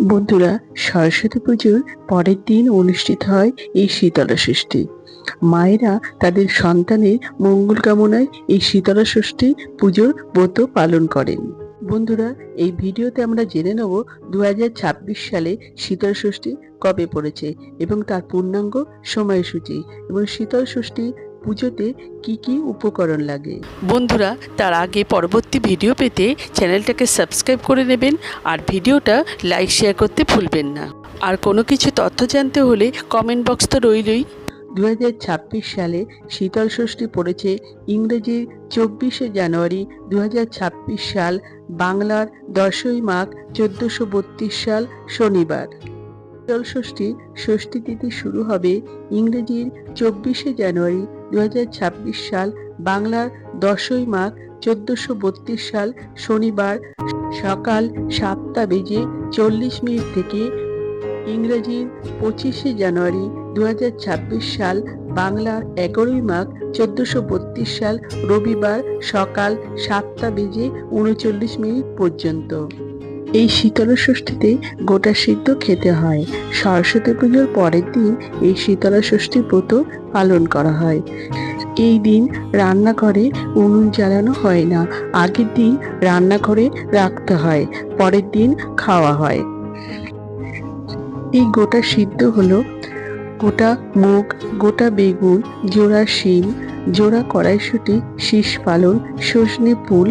বন্ধুরা, সরস্বতী পুজোর পরের দিন অনুষ্ঠিত হয় এই শীতলা ষষ্ঠী। মায়েরা তাদের সন্তানের মঙ্গল কামনায় এই শীতলা ষষ্ঠী পুজোর ব্রত পালন করেন। বন্ধুরা, এই ভিডিওতে আমরা জেনে নেব দু হাজার ছাব্বিশ সালে শীতল ষষ্ঠী কবে পড়েছে এবং তার পূর্ণাঙ্গ সময়সূচি এবং শীতল ষষ্ঠী পুজোতে কি কি উপকরণ লাগে? বন্ধুরা তার আগে পরবর্তী ভিডিও পেতে চ্যানেলটাকে সাবস্ক্রাইব করে নেবেন আর ভিডিওটা লাইক শেয়ার করতে ভুলবেন না। আর কোনো কিছু তথ্য জানতে হলে কমেন্ট বক্স তো রইলই। দু হাজার ছাব্বিশ সালে শীতল ষষ্ঠী পড়েছে ইংরেজি চব্বিশে জানুয়ারি দু হাজার ছাব্বিশ সাল বাংলার দশই মাঘ চোদ্দোশো বত্রিশ সাল শনিবার। শীতল ষষ্ঠী ষষ্ঠী তিথি শুরু হবে ইংরেজির চব্বিশে জানুয়ারি দু হাজার ছাব্বিশ সাল, বাংলার দশই মাঘ চোদ্দোশো বত্রিশ সাল, শনিবার সকাল সাতটা বেজে চল্লিশ মিনিট থেকে ইংরেজির পঁচিশে জানুয়ারি দু হাজার ছাব্বিশ সাল, বাংলার এগারোই মাঘ চোদ্দোশো বত্রিশ সাল, রবিবার সকাল সাতটা বেজে উনচল্লিশ মিনিট পর্যন্ত। এই শীতল ষষ্ঠীতে গোটা সিদ্ধ খেতে হয়। সরস্বতী পুজোর পরের দিন এই শীতলা ষষ্ঠী ব্রত পালন করা হয়। এই দিন রান্নাঘরে উনুন জ্বালানো হয় না, আগের দিন রান্নাঘরে রাখতে হয়, পরের দিন খাওয়া হয়। এই গোটা সিদ্ধ হলো গোটা মুগ, গোটা বেগুন, জোড়া শিম, জোড়া কড়াইশুঁটি, শীষ পালন সজনে ফুল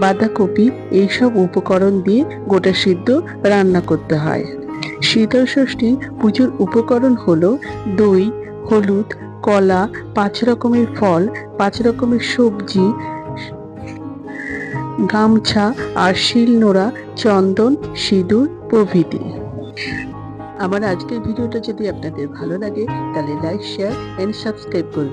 বাঁধাকপি, এইসব উপকরণ দিয়ে গোটা সিদ্ধ রান্না করতে হয়। শীতল ষষ্ঠী পুজোর উপকরণ হলো দই, হলুদ, কলা, পাঁচ রকমের ফল, পাঁচ রকমের সবজি, গামছা আর শিলনোড়া, চন্দন, সিঁদুর প্রভৃতি। আমার আজকের ভিডিওটা যদি আপনাদের ভালো লাগে, তাহলে লাইক শেয়ার এন্ড সাবস্ক্রাইব করবেন।